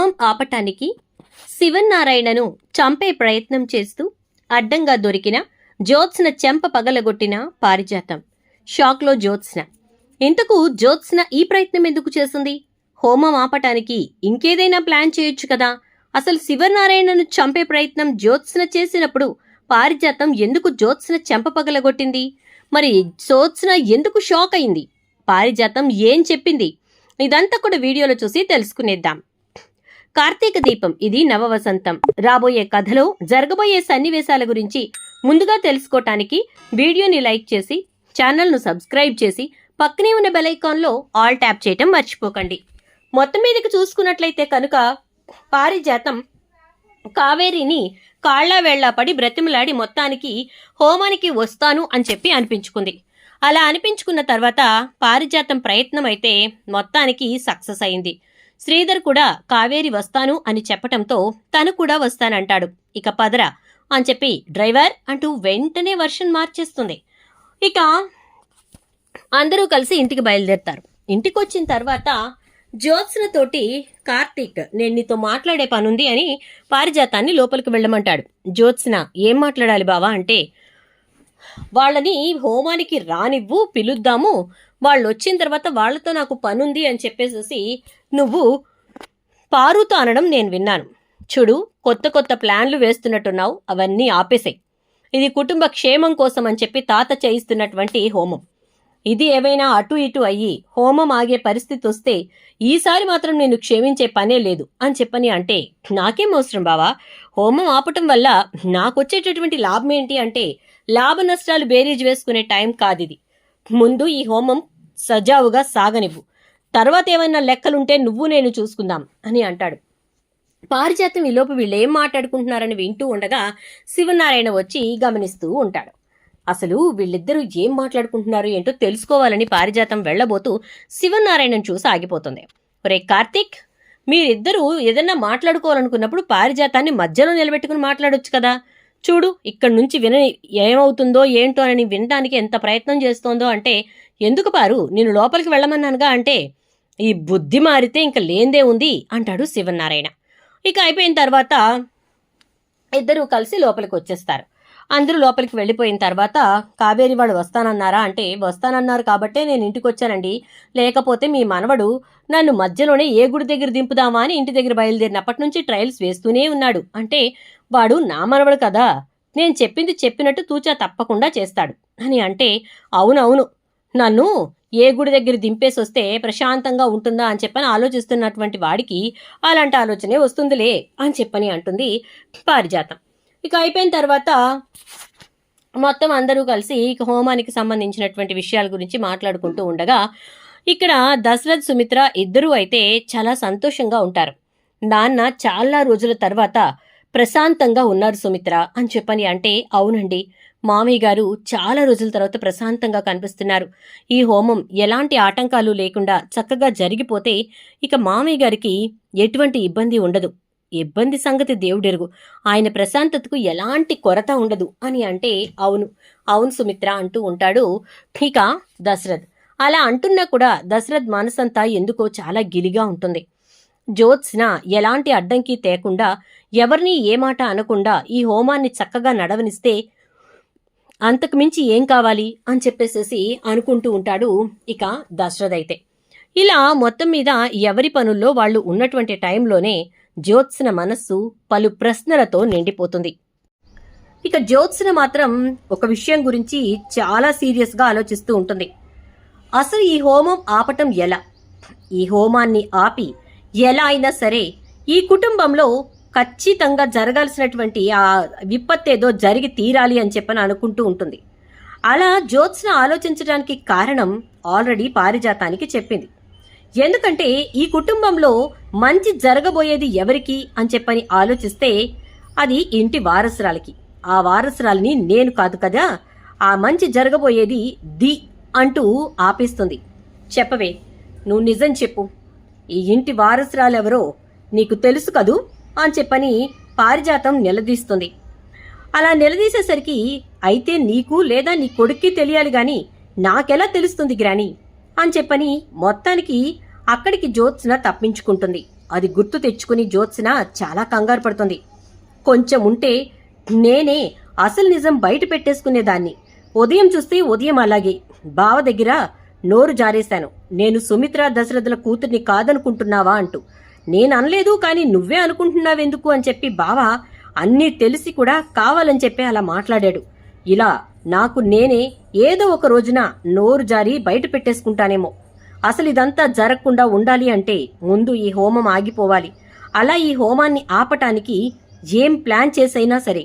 హోమం ఆపటానికి శివన్నారాయణను చంపే ప్రయత్నం చేస్తూ అడ్డంగా దొరికిన జ్యోత్స్న చెంప పగలగొట్టిన పారిజాతం. షాక్లో జ్యోత్స్న. ఇంతకు జ్యోత్స్న ఈ ప్రయత్నం ఎందుకు చేసింది హోమం ఆపటానికి ఇంకేదైనా ప్లాన్ చేయొచ్చు కదా. అసలు శివనారాయణను చంపే ప్రయత్నం జ్యోత్స్న చేసినప్పుడు పారిజాతం ఎందుకు జ్యోత్స్న చెంప పగలగొట్టింది? మరి జ్యోత్స్న ఎందుకు షాక్ అయింది? పారిజాతం ఏం చెప్పింది? ఇదంతా కూడా వీడియోలో చూసి తెలుసుకునేద్దాం. కార్తీక దీపం ఇది నవవసంతం. రాబోయే కథలో జరగబోయే సన్నివేశాల గురించి ముందుగా తెలుసుకోవటానికి వీడియోని లైక్ చేసి ఛానల్ను సబ్స్క్రైబ్ చేసి పక్కనే ఉన్న బెల్ ఐకాన్లో ఆల్ ట్యాప్ చేయటం మర్చిపోకండి. మొత్తం మీదకి చూసుకున్నట్లయితే కనుక పారిజాతం కావేరిని కాళ్ళ వేళ్ళా పడి బ్రతిమలాడి మొత్తానికి హోమానికి వస్తాను అని చెప్పి అనిపించుకుంది. అలా అనిపించుకున్న తర్వాత పారిజాతం ప్రయత్నం అయితే మొత్తానికి సక్సెస్ అయింది. శ్రీధర్ కూడా కావేరి వస్తాను అని చెప్పటంతో తను కూడా వస్తానంటాడు. ఇక పదరా అని చెప్పి డ్రైవర్ అంటూ వెంటనే వర్షన్ మార్చేస్తుంది. ఇక అందరూ కలిసి ఇంటికి బయలుదేరుతారు. ఇంటికి వచ్చిన తర్వాత జ్యోత్స్న తోటి కార్తీక్ నేను నీతో మాట్లాడే పనుంది అని పారిజాతాన్ని లోపలికి వెళ్ళమంటాడు. జ్యోత్స్న ఏం మాట్లాడాలి బావా? అంటే వాళ్ళని హోమానికి రానివ్వు పిలుద్దాము. వాళ్ళు వచ్చిన తర్వాత వాళ్ళతో నాకు పనుంది అని చెప్పేసేసి నువ్వు పారుతో అనడం నేను విన్నాను. చూడు కొత్త కొత్త ప్లాన్లు వేస్తున్నట్టున్నావు అవన్నీ ఆపేసాయి. ఇది కుటుంబ క్షేమం కోసం అని చెప్పి తాత చేయిస్తున్నటువంటి హోమం. ఇది ఏవైనా అటు ఇటు అయ్యి హోమం ఆగే పరిస్థితి వస్తే ఈసారి మాత్రం నేను క్షమించే పనే లేదు అని చెప్పని అంటే నాకేం అవసరం బావా? హోమం ఆపటం వల్ల నాకొచ్చేటటువంటి లాభం ఏంటి అంటే లాభ నష్టాలు బేరీజ్ వేసుకునే టైం కాదిది. ముందు ఈ హోమం సజావుగా సాగనివ్వు. తర్వాత ఏమైనా లెక్కలుంటే నువ్వు నేను చూసుకుందాం అని అంటాడు. పారిజాతం ఈలోపు వీళ్ళు ఏం మాట్లాడుకుంటున్నారని వింటూ ఉండగా శివనారాయణ వచ్చి గమనిస్తూ ఉంటాడు. అసలు వీళ్ళిద్దరూ ఏం మాట్లాడుకుంటున్నారు ఏంటో తెలుసుకోవాలని పారిజాతం వెళ్ళబోతూ శివనారాయణను చూసి ఆగిపోతుంది. ఒరే కార్తీక్ మీరిద్దరూ ఏదన్నా మాట్లాడుకోవాలనుకున్నప్పుడు పారిజాతాన్ని మధ్యలో నిలబెట్టుకుని మాట్లాడొచ్చు కదా. చూడు ఇక్కడి నుంచి విన ఏమవుతుందో ఏంటో అని వినడానికి ఎంత ప్రయత్నం చేస్తోందో అంటే ఎందుకు పారు నేను లోపలికి వెళ్ళమన్నానుగా అంటే ఈ బుద్ధి మారితే ఇంక లేందే ఉంది అంటాడు శివనారాయణ. ఇక అయిపోయిన తర్వాత ఇద్దరూ కలిసి లోపలికి వచ్చేస్తారు. అందరూ లోపలికి వెళ్ళిపోయిన తర్వాత కావేరి వాడు వస్తానన్నారా? అంటే వస్తానన్నారు కాబట్టే నేను ఇంటికి వచ్చానండి. లేకపోతే మీ మనవడు నన్ను మధ్యలోనే ఏ గుడి దగ్గర దింపుదామా అని ఇంటి దగ్గర బయలుదేరినప్పటి నుంచి ట్రయల్స్ వేస్తూనే ఉన్నాడు. అంటే వాడు నా మనవడు కదా. నేను చెప్పింది చెప్పినట్టు తూచా తప్పకుండా చేస్తాడు. అని అంటే అవునవును. నన్ను ఏ గుడి దగ్గర దింపేసి వస్తే ప్రశాంతంగా ఉంటుందా అని చెప్పని ఆలోచిస్తున్నటువంటి వాడికి అలాంటి ఆలోచనే వస్తుందిలే అని చెప్పని అంటుంది పారిజాతం. ఇక అయిపోయిన తర్వాత మొత్తం అందరూ కలిసి ఇక హోమానికి సంబంధించినటువంటి విషయాల గురించి మాట్లాడుకుంటూ ఉండగా ఇక్కడ దశరథ్ సుమిత్ర ఇద్దరూ అయితే చాలా సంతోషంగా ఉంటారు. నాన్న చాలా రోజుల తర్వాత ప్రశాంతంగా ఉన్నారు సుమిత్ర అని చెప్పని అంటే అవునండి. మామయ్య గారు చాలా రోజుల తర్వాత ప్రశాంతంగా కనిపిస్తున్నారు. ఈ హోమం ఎలాంటి ఆటంకాలు లేకుండా చక్కగా జరిగిపోతే ఇక మామయ్య గారికి ఎటువంటి ఇబ్బంది ఉండదు. ఇబ్బంది సంగతి దేవుడెరుగు. ఆయన ప్రశాంతతకు ఎలాంటి కొరత ఉండదు అని అంటే అవును. అవును సుమిత్ర అంటూ ఉంటాడు ఇక దశరథ్. అలా అంటున్నా కూడా దశరథ్ మనసంతా ఎందుకో చాలా గిలిగా ఉంటుంది. జ్యోత్స్న ఎలాంటి అడ్డంకి తేకుండా ఎవరినీ ఏ మాట అనకుండా ఈ హోమాన్ని చక్కగా నడవనిస్తే అంతకుమించి ఏం కావాలి? అని చెప్పేసేసి అనుకుంటూ ఉంటాడు ఇక దశరథ అయితే. ఇలా మొత్తం మీద ఎవరి పనుల్లో వాళ్ళు ఉన్నటువంటి టైంలోనే జ్యోత్స్న మనస్సు పలు ప్రశ్నలతో నిండిపోతుంది. ఇక జ్యోత్స్న మాత్రం ఒక విషయం గురించి చాలా సీరియస్గా ఆలోచిస్తూ ఉంటుంది. అసలు ఈ హోమం ఆపటం ఎలా? ఈ హోమాన్ని ఆపి ఎలా అయినా సరే ఈ కుటుంబంలో ఖచ్చితంగా జరగాల్సినటువంటి ఆ విపత్తు ఏదో జరిగి తీరాలి అని చెప్పని అనుకుంటూ ఉంటుంది. అలా జ్యోత్స్న ఆలోచించడానికి కారణం ఆల్రెడీ పారిజాతానికి చెప్పింది. ఎందుకంటే ఈ కుటుంబంలో మంచి జరగబోయేది ఎవరికి అని చెప్పని ఆలోచిస్తే అది ఇంటి వారసురాలకి. ఆ వారసురాలిని నేను కాదు కదా ఆ మంచి జరగబోయేది ది అంటూ ఆపేస్తుంది. చెప్పవే నువ్వు నిజం చెప్పు. ఈ ఇంటి వారసురాలెవరో నీకు తెలుసు కదూ? అని చెప్పని పారిజాతం నిలదీస్తుంది. అలా నిలదీసేసరికి అయితే నీకు లేదా నీ కొడుక్కి తెలియాలి గాని నాకెలా తెలుస్తుంది గ్రాని? అని చెప్పని మొత్తానికి అక్కడికి జ్యోత్స్న తప్పించుకుంటుంది. అది గుర్తు తెచ్చుకుని జ్యోత్స్న చాలా కంగారు పడుతుంది. కొంచెం ఉంటే నేనే అసలు నిజం బయట పెట్టేసుకునేదాన్ని. ఉదయం చూస్తే ఉదయం అలాగే. బావ దగ్గర నోరు జారేశాను. నేను సుమిత్ర దశరథుల కూతుర్ని కాదనుకుంటున్నావా అంటూ. నేను అనలేదు కానీ నువ్వే అనుకుంటున్నావెందుకు అని చెప్పి బావ అన్నీ తెలిసి కూడా కావాలని చెప్పి అలా మాట్లాడాడు. ఇలా నాకు నేనే ఏదో ఒక రోజున నోరు జారి బయట పెట్టేసుకుంటానేమో. అసలు ఇదంతా జరగకుండా ఉండాలి అంటే ముందు ఈ హోమం ఆగిపోవాలి. అలా ఈ హోమాన్ని ఆపటానికి ఏం ప్లాన్ చేసైనా సరే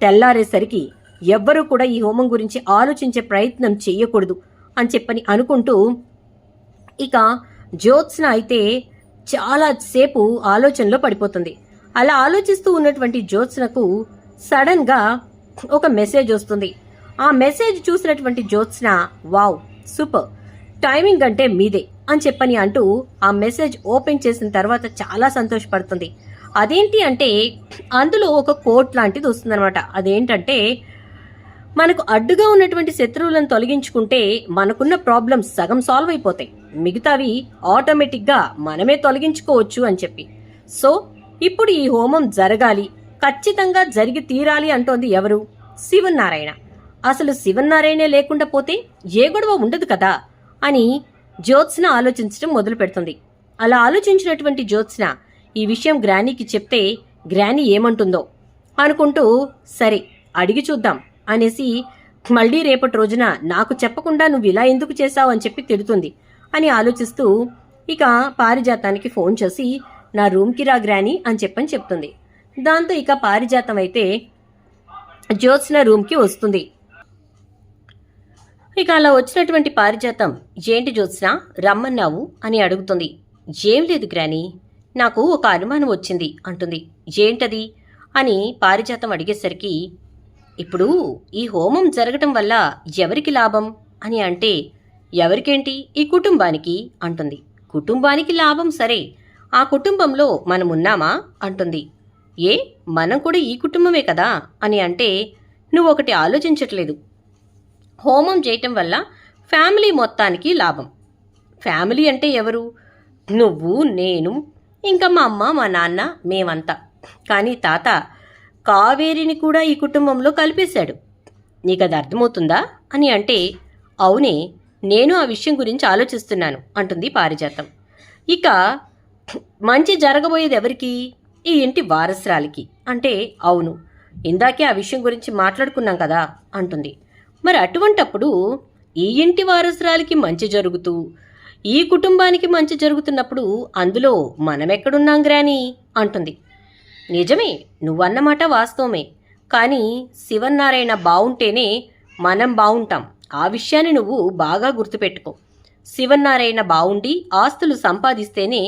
తెల్లారేసరికి ఎవ్వరూ కూడా ఈ హోమం గురించి ఆలోచించే ప్రయత్నం చెయ్యకూడదు అని చెప్పని అనుకుంటూ ఇక జ్యోత్స్న అయితే చాలా సేపు ఆలోచనలో పడిపోతుంది. అలా ఆలోచిస్తూ ఉన్నటువంటి జ్యోత్స్నకు సడన్గా ఒక మెసేజ్ వస్తుంది. ఆ మెసేజ్ చూసినటువంటి జ్యోత్స్న వావ్ సూపర్ టైమింగ్ అంటే మీదే అని చెప్పని అంటూ ఆ మెసేజ్ ఓపెన్ చేసిన తర్వాత చాలా సంతోషపడుతుంది. అదేంటి అంటే అందులో ఒక కోట్ లాంటిది వస్తుందన్నమాట. అదేంటంటే మనకు అడ్డుగా ఉన్నటువంటి శత్రువులను తొలగించుకుంటే మనకున్న ప్రాబ్లమ్స్ సగం సాల్వ్ అయిపోతాయి. మిగతావి ఆటోమేటిక్గా మనమే తొలగించుకోవచ్చు అని చెప్పి. సో ఇప్పుడు ఈ హోమం జరగాలి. ఖచ్చితంగా జరిగి తీరాలి అంటోంది ఎవరు? శివనారాయణ అసలు శివనారాయణే లేకుండా పోతే ఏ గొడవ ఉండదు కదా? అని జ్యోత్స్న ఆలోచించడం మొదలు పెడుతుంది అలా ఆలోచించినటువంటి జ్యోత్స్న ఈ విషయం గ్రానీకి చెప్తే గ్రానీ ఏమంటుందో? అనుకుంటూ సరే అడిగి చూద్దాం. అనేసి మళ్ళీ రేపటి రోజున నాకు చెప్పకుండా నువ్వు ఇలా ఎందుకు చేశావు అని చెప్పి తిడుతుంది అని ఆలోచిస్తూ ఇక పారిజాతానికి ఫోన్ చేసి నా రూమ్కి రా గ్రాని అని చెప్పని చెప్తుంది. దాంతో ఇక పారిజాతం అయితే జ్యోత్స్న రూమ్కి వస్తుంది. ఇక అలా వచ్చినటువంటి పారిజాతం ఏంటి జ్యోత్స్న? రమ్మన్నావు? అని అడుగుతుంది. ఏం లేదు గ్రాని నాకు ఒక అనుమానం వచ్చింది అంటుంది. ఏంటది? అని పారిజాతం అడిగేసరికి ఇప్పుడు ఈ హోమం జరగటం వల్ల ఎవరికి లాభం? అని అంటే ఎవరికేంటి? ఈ కుటుంబానికి అంటుంది. కుటుంబానికి లాభం సరే ఆ కుటుంబంలో మనమున్నామా? అంటుంది. ఏ మనం కూడా ఈ కుటుంబమే కదా? అని అంటే నువ్వు ఒకటి ఆలోచించట్లేదు. హోమం చేయటం వల్ల ఫ్యామిలీ మొత్తానికి లాభం. ఫ్యామిలీ అంటే ఎవరు? నువ్వు నేను ఇంకా మా అమ్మ మా నాన్న మేమంతా. కానీ తాత కావేరిని కూడా ఈ కుటుంబంలో కలిపేశాడు. నీకు అది అర్థమవుతుందా అని అంటే అవునే నేను ఆ విషయం గురించి ఆలోచిస్తున్నాను అంటుంది పారిజాతం. ఇక మంచి జరగబోయేది ఎవరికి? ఈ ఇంటి వారసురాలికి. అంటే అవును ఇందాకే ఆ విషయం గురించి మాట్లాడుకున్నాం కదా అంటుంది. మరి అటువంటప్పుడు ఈ ఇంటి వారసురాలికి మంచి జరుగుతూ ఈ కుటుంబానికి మంచి జరుగుతున్నప్పుడు అందులో మనమెక్కడున్నాం గ్రాని అంటుంది. నిజమే నువ్వన్నమాట వాస్తవమే. కానీ శివన్నారాయణ బావుంటేనే మనం బావుంటాం. ఆ విషయాన్ని నువ్వు బాగా గుర్తుపెట్టుకో. శివన్నారాయణ బావుండి ఆస్తులు సంపాదిస్తేనే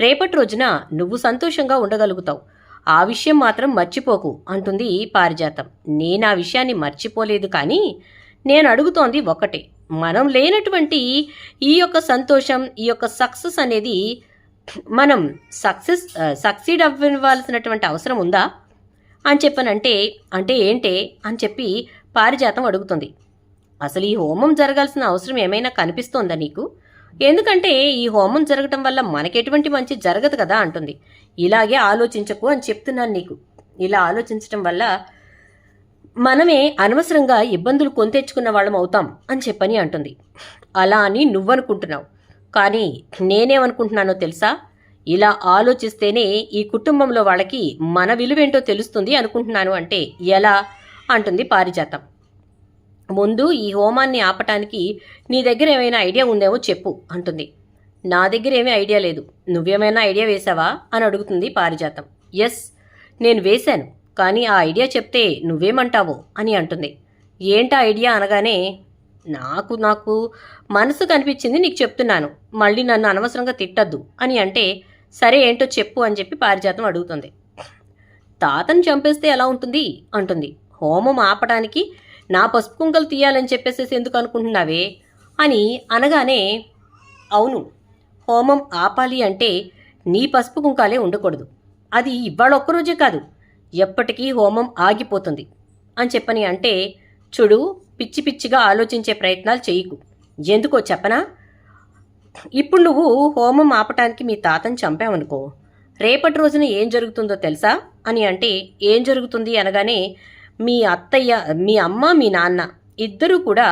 రేపటి రోజున నువ్వు సంతోషంగా ఉండగలుగుతావు. ఆ విషయం మాత్రం మర్చిపోకు అంటుంది పారిజాతం. నేను ఆ విషయాన్ని మర్చిపోలేదు కానీ నేను అడుగుతోంది ఒకటే. మనం లేనటువంటి ఈ యొక్క సంతోషం ఈ యొక్క సక్సెస్ అనేది మనం సక్సెస్ సక్సీడ్ uh, అవ్వవలసినటువంటి అవసరం ఉందా? అని చెప్పనంటే అంటే ఏంటే? అని చెప్పి పారిజాతం అడుగుతుంది. అసలు ఈ హోమం జరగాల్సిన అవసరం ఏమైనా కనిపిస్తోందా నీకు? ఎందుకంటే ఈ హోమం జరగటం వల్ల మనకెటువంటి మంచి జరగదు కదా అంటుంది. ఇలాగే ఆలోచించకు అని చెప్తున్నాను నీకు. ఇలా ఆలోచించటం వల్ల మనమే అనవసరంగా ఇబ్బందులు కొంతెచ్చుకున్న వాళ్ళం అవుతాం అని చెప్పని అంటుంది. అలా అని నువ్వనుకుంటున్నావు. కానీ నేనేమనుకుంటున్నానో తెలుసా? ఇలా ఆలోచిస్తేనే ఈ కుటుంబంలో వాళ్ళకి మన విలువేంటో తెలుస్తుంది అనుకుంటున్నాను అంటే ఎలా? అంటుంది పారిజాతం. ముందు ఈ హోమాన్ని ఆపటానికి నీ దగ్గర ఏమైనా ఐడియా ఉందేమో చెప్పు అంటుంది. నా దగ్గర ఏమీ ఐడియా లేదు. నువ్వేమైనా ఐడియా వేశావా? అని అడుగుతుంది పారిజాతం. ఎస్ నేను వేశాను కానీ ఆ ఐడియా చెప్తే నువ్వేమంటావో? అని అంటుంది. ఏంటా ఐడియా అనగానే నాకు నాకు మనసు కనిపించింది నీకు చెప్తున్నాను. మళ్ళీ నన్ను అనవసరంగా తిట్టద్దు. అని అంటే సరే ఏంటో చెప్పు అని చెప్పి పారిజాతం అడుగుతుంది. తాతను చంపేస్తే ఎలా ఉంటుంది? అంటుంది. హోమం ఆపడానికి నా పసుపు కుంకలు తీయాలని చెప్పేసేసి ఎందుకు అనుకుంటున్నావే? అని అనగానే అవును హోమం ఆపాలి అంటే నీ పసుపు కుంకాలే ఉండకూడదు. అది ఇవాళ ఒక్కరోజే కాదు ఎప్పటికీ హోమం ఆగిపోతుంది. అని చెప్పని అంటే చూడు పిచ్చి పిచ్చిగా ఆలోచించే ప్రయత్నాలు చేయకు. ఎందుకో చెప్పనా? ఇప్పుడు నువ్వు హోమం ఆపటానికి మీ తాతను చంపావనుకో. రేపటి రోజున ఏం జరుగుతుందో తెలుసా? అని అంటే ఏం జరుగుతుంది అనగానే మీ అత్తయ్య మీ అమ్మ మీ నాన్న ఇద్దరూ కూడా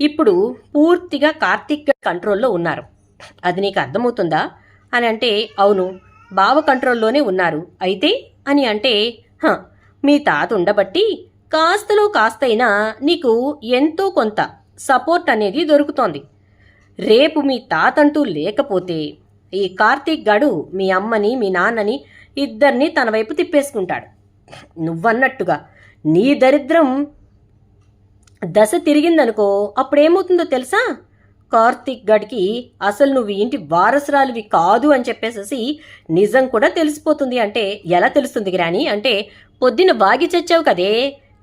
ఇప్పుడు పూర్తిగా కార్తీక్ కంట్రోల్లో ఉన్నారు. అది నీకు అర్థమవుతుందా? అని అంటే అవును బావ కంట్రోల్లోనే ఉన్నారు. అయితే? అని అంటే "హ, మీ తాత ఉండబట్టి కాస్తలో కాస్తైనా నీకు ఎంతో కొంత సపోర్ట్ అనేది దొరుకుతోంది. రేపు మీ తాతంటూ లేకపోతే ఈ కార్తీక్ గడు మీ అమ్మని మీ నాన్నని ఇద్దరిని తన వైపు తిప్పేసుకుంటాడు. నువ్వన్నట్టుగా నీ దరిద్రం దశ తిరిగిందనుకో అప్పుడేమవుతుందో తెలుసా? కార్తీక్ గడికి అసలు నువ్వు ఇంటి వారసురాలువి కాదు అని చెప్పేసేసి నిజం కూడా తెలిసిపోతుంది అంటే ఎలా తెలుస్తుంది గ్రాని? అంటే పొద్దున్న వాగి చచ్చావు కదే.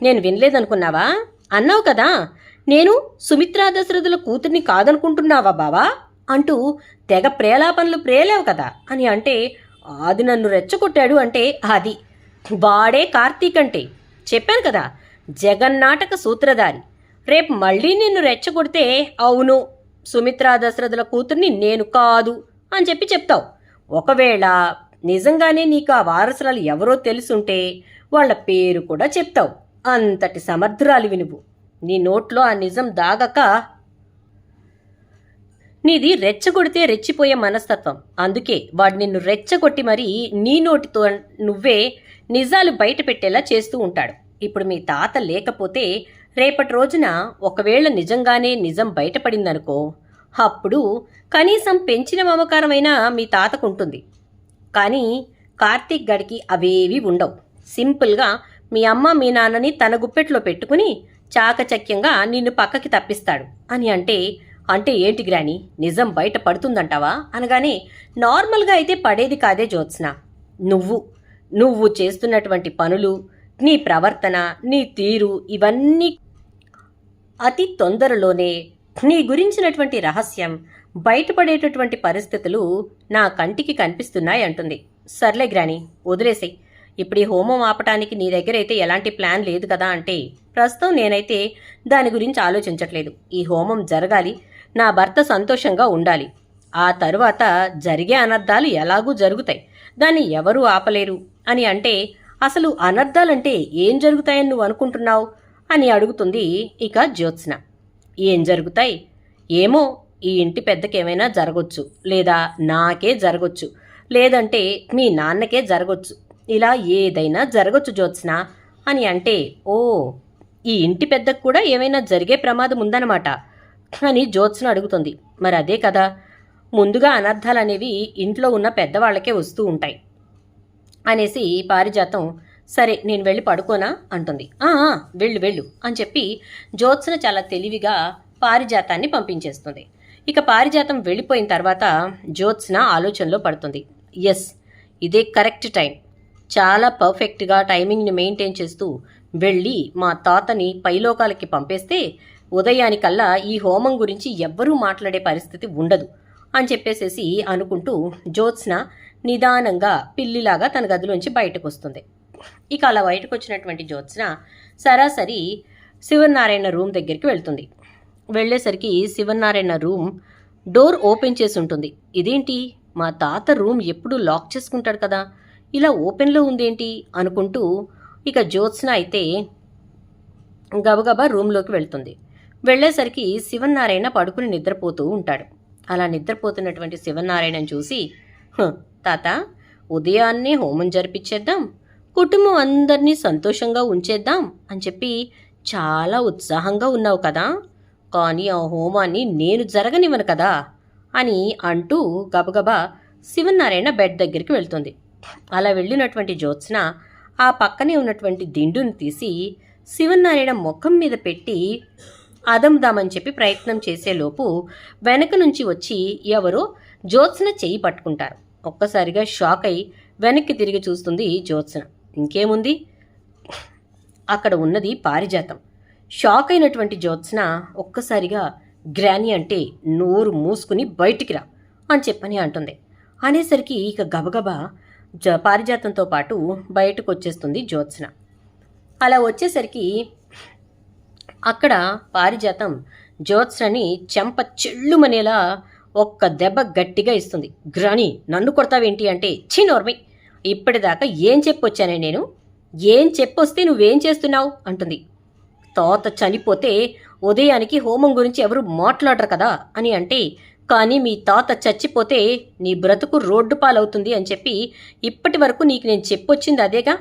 నేను వినలేదనుకున్నావా? అన్నావు కదా. నేను సుమిత్రా దశరథుల కూతుర్ని కాదనుకుంటున్నావా బావా? అంటూ తెగ ప్రేలాపనలు ప్రేలేవు కదా అని అంటే అది నన్ను రెచ్చగొట్టాడు అంటే అది. వాడే కార్తీక్ అంటే. చెప్పాను కదా జగన్నాటక సూత్రధారి. రేపు మళ్ళీ నిన్ను రెచ్చగొడితే అవును సుమిత్రా దశరథుల కూతుర్ని నేను కాదు అని చెప్పి చెప్తావు. ఒకవేళ నిజంగానే నీకు ఆ వారసురాలు ఎవరో తెలుసుంటే వాళ్ళ పేరు కూడా చెప్తావు. అంతటి సమర్థురాలివి నువ్వు నీ నోట్లో ఆ నిజం దాగక నీది రెచ్చగొడితే రెచ్చిపోయే మనస్తత్వం. అందుకే వాడు నిన్ను రెచ్చగొట్టి మరీ నీ నోటితో నువ్వే నిజాలు బయట పెట్టేలా చేస్తూ ఉంటాడు. ఇప్పుడు మీ తాత లేకపోతే రేపటి రోజున ఒకవేళ నిజంగానే నిజం బయటపడిందనుకో అప్పుడు కనీసం పెంచిన మమకారమైనా మీ తాతకు ఉంటుంది. కానీ కార్తీక్ గడికి అవేవి ఉండవు. సింపుల్గా మీ అమ్మ మీ నాన్నని తన గుప్పెట్లో పెట్టుకుని చాకచక్యంగా నిన్ను పక్కకి తప్పిస్తాడు. అని అంటే అంటే ఏంటి గ్రాని? నిజం బయట పడుతుందంటావా? అనగానే నార్మల్గా అయితే పడేది కాదే జ్యోత్స్న. నువ్వు నువ్వు చేస్తున్నటువంటి పనులు నీ ప్రవర్తన నీ తీరు ఇవన్నీ అతి తొందరలోనే నీ గురించినటువంటి రహస్యం బయటపడేటటువంటి పరిస్థితులు నా కంటికి కనిపిస్తున్నాయి అంటుంది. సర్లే గ్రాని వదిలేసేయ్. ఇప్పుడు ఈ హోమం ఆపటానికి నీ దగ్గర అయితే ఎలాంటి ప్లాన్ లేదు కదా అంటే ప్రస్తుతం నేనైతే దాని గురించి ఆలోచించట్లేదు. ఈ హోమం జరగాలి నా భర్త సంతోషంగా ఉండాలి. ఆ తరువాత జరిగే అనర్థాలు ఎలాగూ జరుగుతాయి. దాన్ని ఎవరూ ఆపలేరు? అని అంటే అసలు అనర్థాలంటే ఏం జరుగుతాయని నువ్వు అనుకుంటున్నావు? అని అడుగుతుంది ఇక జ్యోత్స్న. ఏం జరుగుతాయి? ఏమో ఈ ఇంటి పెద్దకేమైనా జరగొచ్చు లేదా నాకే జరగొచ్చు లేదంటే మీ నాన్నకే జరగొచ్చు ఇలా ఏదైనా జరగొచ్చు జ్యోత్స్న. అని అంటే ఓ ఈ ఇంటి పెద్దకు కూడా ఏమైనా జరిగే ప్రమాదం ఉందన్నమాట అని జ్యోత్స్న అడుగుతుంది. మరి అదే కదా. ముందుగా అనర్థాలు అనేవి ఇంట్లో ఉన్న పెద్దవాళ్ళకే వస్తూ ఉంటాయి. అనేసి పారిజాతం సరే నేను వెళ్ళి పడుకోనా? అంటుంది. వెళ్ళు వెళ్ళు అని చెప్పి జ్యోత్స్న చాలా తెలివిగా పారిజాతాన్ని పంపించేస్తుంది. ఇక పారిజాతం వెళ్ళిపోయిన తర్వాత జ్యోత్స్న ఆలోచనలో పడుతుంది. ఎస్ ఇదే కరెక్ట్ టైం. చాలా పర్ఫెక్ట్గా టైమింగ్ని మెయింటైన్ చేస్తూ వెళ్ళి మా తాతని పైలోకాలకి పంపేస్తే ఉదయానికల్లా ఈ హోమం గురించి ఎవ్వరూ మాట్లాడే పరిస్థితి ఉండదు అని చెప్పేసేసి అనుకుంటూ జ్యోత్స్న నిదానంగా పిల్లిలాగా తన గదిలోంచి బయటకు వస్తుంది ఇక అలా బయటకు వచ్చినటువంటి జ్యోత్స్న సరాసరి శివనారాయణ రూమ్ దగ్గరికి వెళ్తుంది. వెళ్ళేసరికి శివనారాయణ రూమ్ డోర్ ఓపెన్ చేసి ఉంటుంది. ఇదేంటి? మా తాత రూమ్ ఎప్పుడు లాక్ చేసుకుంటాడు కదా? ఇలా ఓపెన్లో ఉందేంటి అనుకుంటూ ఇక జ్యోత్స్న అయితే గబగబా రూమ్లోకి వెళ్తుంది. వెళ్ళేసరికి శివనారాయణ పడుకుని నిద్రపోతూ ఉంటాడు. అలా నిద్రపోతున్నటువంటి శివనారాయణను చూసి తాత ఉదయాన్నే హోమం జరిపించేద్దాం కుటుంబం అందరినీ సంతోషంగా ఉంచేద్దాం అని చెప్పి చాలా ఉత్సాహంగా ఉన్నావు కదా. కానీ ఆ హోమాన్ని నేను జరగనివ్వను కదా అని అంటూ గబగబా శివనారాయణ బెడ్ దగ్గరికి వెళ్తుంది. అలా వెళ్ళినటువంటి జ్యోత్స్న ఆ పక్కనే ఉన్నటువంటి దిండుని తీసి శివనారాయణ ముఖం మీద పెట్టి అదముదామని చెప్పి ప్రయత్నం చేసేలోపు వెనక నుంచి వచ్చి ఎవరో జ్యోత్స్న చెయ్యి పట్టుకుంటారు. ఒక్కసారిగా షాక్ అయి వెనక్కి తిరిగి చూస్తుంది జ్యోత్స్న. ఇంకేముంది? అక్కడ ఉన్నది పారిజాతం. షాక్ అయినటువంటి జ్యోత్స్న ఒక్కసారిగా గ్రాని అంటే నోరు మూసుకుని బయటికి రా అని చెప్పని అంటుంది. అనేసరికి ఇక గబగబా జ పారిజాతంతో పాటు బయటకు వచ్చేస్తుంది జ్యోత్స్న. అలా వచ్చేసరికి అక్కడ పారిజాతం జ్యోత్స్నని చెంప చెల్లుమనేలా ఒక్క దెబ్బ గట్టిగా ఇస్తుంది. గ్రాని నన్ను కొడతావేంటి అంటే ఛీ నోర్మి! ఇప్పటిదాకా ఏం చెప్పొచ్చానే నేను? ఏం చెప్పొస్తే నువ్వేం చేస్తున్నావు? అంటుంది. తోత చనిపోతే ఉదయానికి హోమం గురించి ఎవరు మాట్లాడరు కదా అని అంటే కానీ మీ తాత చచ్చిపోతే నీ బ్రతుకు రోడ్డు పాలవుతుంది అని చెప్పి ఇప్పటి వరకు నీకు నేను చెప్పొచ్చింది అదేగా?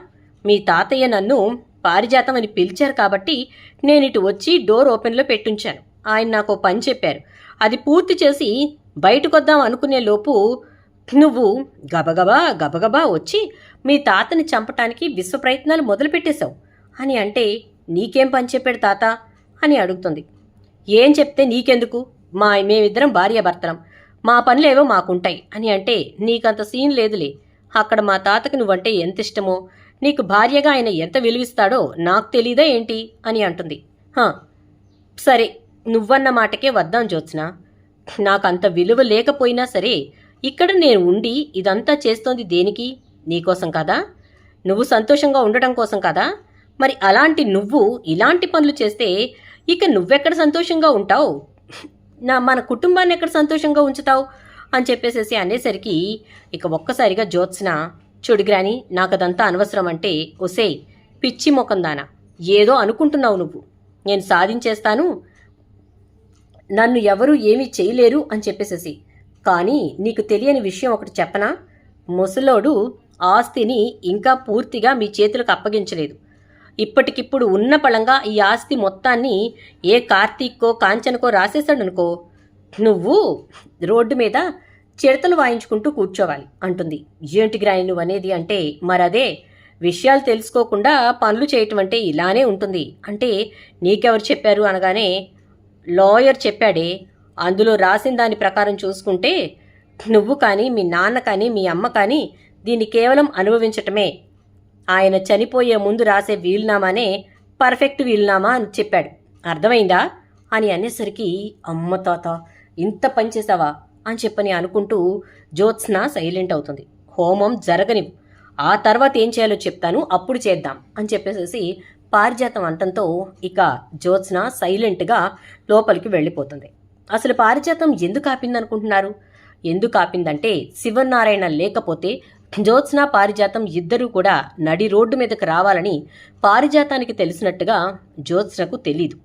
మీ తాతయ్య నన్ను పారిజాతం అని పిలిచారు కాబట్టి నేను ఇటు వచ్చి డోర్ ఓపెన్లో పెట్టుంచాను. ఆయన నాకు పని చెప్పారు. అది పూర్తి చేసి బయటకొద్దాం అనుకునే లోపు నువ్వు గబగబా గబగబా వచ్చి మీ తాతని చంపటానికి విశ్వ ప్రయత్నాలు మొదలుపెట్టేశావు అని అంటే నీకేం పని చెప్పాడు తాత? అని అడుగుతుంది. ఏం చెప్తే నీకెందుకు? మా మేమిద్దరం భార్యాభర్తలం. మా పనులేవో మాకుంటాయి అని అంటే నీకంత సీన్ లేదులే. అక్కడ మా తాతకి నువ్వంటే ఎంత ఇష్టమో? నీకు భార్యగా ఆయన ఎంత విలువిస్తాడో నాకు తెలీదా ఏంటి? అని అంటుంది. "హా, సరే నువ్వన్న మాటకే వద్దాం జ్యోత్స్న. నాకంత విలువ లేకపోయినా సరే ఇక్కడ నేను ఉండి ఇదంతా చేస్తోంది దేనికి? నీకోసం కదా? నువ్వు సంతోషంగా ఉండటం కోసం కదా? మరి అలాంటి నువ్వు ఇలాంటి పనులు చేస్తే ఇక నువ్వెక్కడ సంతోషంగా ఉంటావు? నా మన కుటుంబాన్ని ఎక్కడ సంతోషంగా ఉంచుతావు? అని చెప్పేసేసి అనేసరికి ఇక ఒక్కసారిగా జ్యోత్స్న చూడుగ్రాని నాకదంతా అనవసరం అంటే ఒసేయ్ పిచ్చి మొకందానా ఏదో అనుకుంటున్నావు నువ్వు. నేను సాధించేస్తాను. నన్ను ఎవరు ఏమీ చేయలేరు అని చెప్పేసేసి. కానీ నీకు తెలియని విషయం ఒకటి చెప్పనా? ముసలోడు ఆస్తిని ఇంకా పూర్తిగా మీ చేతులకు అప్పగించలేదు. ఇప్పటికిప్పుడు ఉన్న పళంగా ఈ ఆస్తి మొత్తాన్ని ఏ కార్తీక్కో కాంచనకో రాసేశాడనుకో నువ్వు రోడ్డు మీద చిడతలు వాయించుకుంటూ కూర్చోవాలి అంటుంది. ఏంటి గ్రాయి నువ్వు అనేది అంటే మరదే విషయాలు తెలుసుకోకుండా పనులు చేయటం అంటే ఇలానే ఉంటుంది. అంటే నీకెవరు చెప్పారు అనగానే లాయర్ చెప్పాడే. అందులో రాసిన దాని ప్రకారం చూసుకుంటే నువ్వు కానీ మీ నాన్న కానీ మీ అమ్మ కానీ దీన్ని కేవలం అనుభవించటమే. ఆయన చనిపోయే ముందు రాసే వీలునామానే పర్ఫెక్ట్ వీలునామా అని చెప్పాడు. అర్థమైందా? అని అనేసరికి అమ్మ తాత ఇంత పని చేసావా? అని చెప్పని అనుకుంటూ జ్యోత్స్న సైలెంట్ అవుతుంది. హోమం జరగనివ్వు. ఆ తర్వాత ఏం చేయాలో చెప్తాను అప్పుడు చేద్దాం అని చెప్పేసేసి పారిజాతం అంతంతో ఇక జ్యోత్స్న సైలెంట్గా లోపలికి వెళ్ళిపోతుంది. అసలు పారిజాతం ఎందుకు ఆపిందనుకుంటున్నారు? ఎందుకు ఆపిందంటే శివనారాయణ లేకపోతే జ్యోత్స్న పారిజాతం ఇద్దరూ కూడా నడి రోడ్డు మీదకి రావాలని పారిజాతానికి తెలిసినట్టుగా జ్యోత్స్నకు తెలీదు.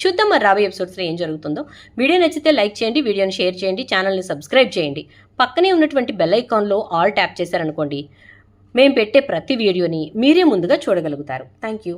చూద్దాం మరి రాబోయే ఎపిసోడ్స్లో ఏం జరుగుతుందో. వీడియో నచ్చితే లైక్ చేయండి వీడియోని షేర్ చేయండి ఛానల్ని సబ్స్క్రైబ్ చేయండి. పక్కనే ఉన్నటువంటి బెల్ ఐకాన్లో ఆల్ ట్యాప్ చేశారనుకోండి. మేము పెట్టే ప్రతి వీడియోని మీరే ముందుగా చూడగలుగుతారు. Thank you.